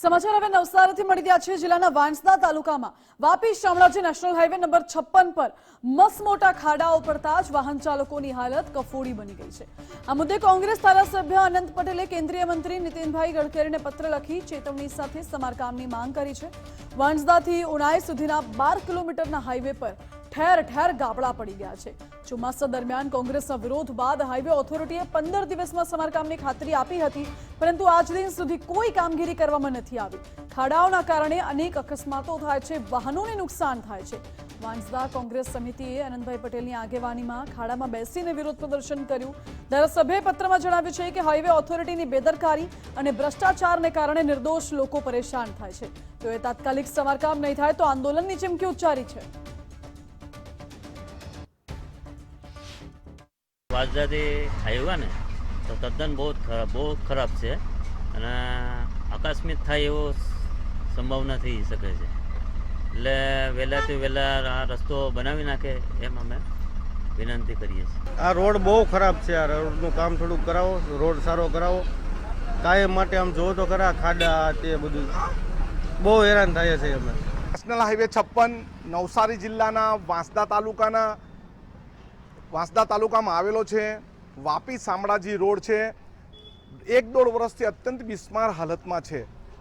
સમાચાર હવે નવસારીથી મળી રહ્યા છે. જિલ્લાના વાંસદા તાલુકામાં Vapi Shamlaji national highway number છપ્પન પર મસમોટા ખાડાઓ પડતા જ વાહન ચાલકોની હાલત કફોડી બની ગઈ છે. આ મુદ્દે કોંગ્રેસ ધારાસભ્ય અનંત પટેલે કેન્દ્રીય મંત્રી નીતિનભાઈ ગડકરીને પત્ર લખી ચેતવણી સાથે સમારકામની માંગ કરી છે. વાંસદાથી ઉનાઈ સુધીના બાર કિલોમીટરના હાઈવે પર ઠેર ઠેર ગાબડા પડી ગયા છે. ચોમાસા દરમિયાન કોંગ્રેસના વિરોધ બાદ હાઈવે ઓથોરિટીએ પંદર દિવસમાં સમારકામની ખાતરી આપી હતી, પરંતુ આજ દિન સુધી કોઈ કામગીરી કરવામાં નથી આવી. ખાડાઓના કારણે અનેક અકસ્માતો થાય છે, વાહનોને નુકસાન થાય છે. વાંસદા કોંગ્રેસ સમિતિએ આનંદભાઈ પટેલની આગેવાનીમાં ખાડામાં બેસીને વિરોધ પ્રદર્શન કર્યું. ધારાસભ્યએ પત્રમાં જણાવ્યું છે કે હાઈવે ઓથોરિટીની બેદરકારી અને ભ્રષ્ટાચારને કારણે નિર્દોષ લોકો પરેશાન થાય છે. તેઓએ તાત્કાલિક સમારકામ નહીં થાય તો આંદોલનની ચીમકી ઉચ્ચારી છે. વાજદાથી આવ્યા ને તો તદ્દન બહુ ખરાબ બહુ જ ખરાબ છે. અને આકસ્મિક થાય એવો સંભાવના થઈ શકે છે. એટલે વહેલાથી વહેલા આ રસ્તો બનાવી નાખે એમ અમે વિનંતી કરીએ છીએ. આ રોડ બહુ ખરાબ છે. આ રોડનું કામ થોડુંક કરાવો રોડ સારો કરાવો. કાયમ માટે આમ જોવો તો ખરા ખાડા તે બધું. બહુ હેરાન થાય છે અમે. નેશનલ હાઈવે છપ્પન નવસારી જિલ્લાના વાંસદા તાલુકાના વાંસદા તાલુકામાં આવેલો છે. વાપી શામળાજી રોડ છે. એક દોઢ વર્ષથી અત્યંત બિસ્માર હાલતમાં છે.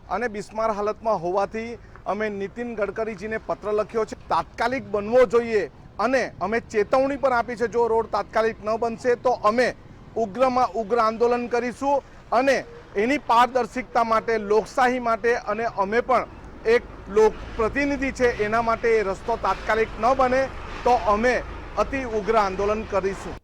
અને બિસ્માર હાલતમાં હોવાથી અમે નીતિન ગડકરીજીને પત્ર લખ્યો છે. તાત્કાલિક બનવો જોઈએ અને અમે ચેતવણી પણ આપી છે, જો રોડ તાત્કાલિક ન બનશે તો અમે ઉગ્રમાં ઉગ્ર આંદોલન કરીશું અને એની પારદર્શિકતા માટે, લોકશાહી માટે અને અમે પણ એક લોક પ્રતિનિધિ છે, એના માટે એ રસ્તો તાત્કાલિક ન બને તો અમે અતિ ઉગ્ર આંદોલન કરીશું.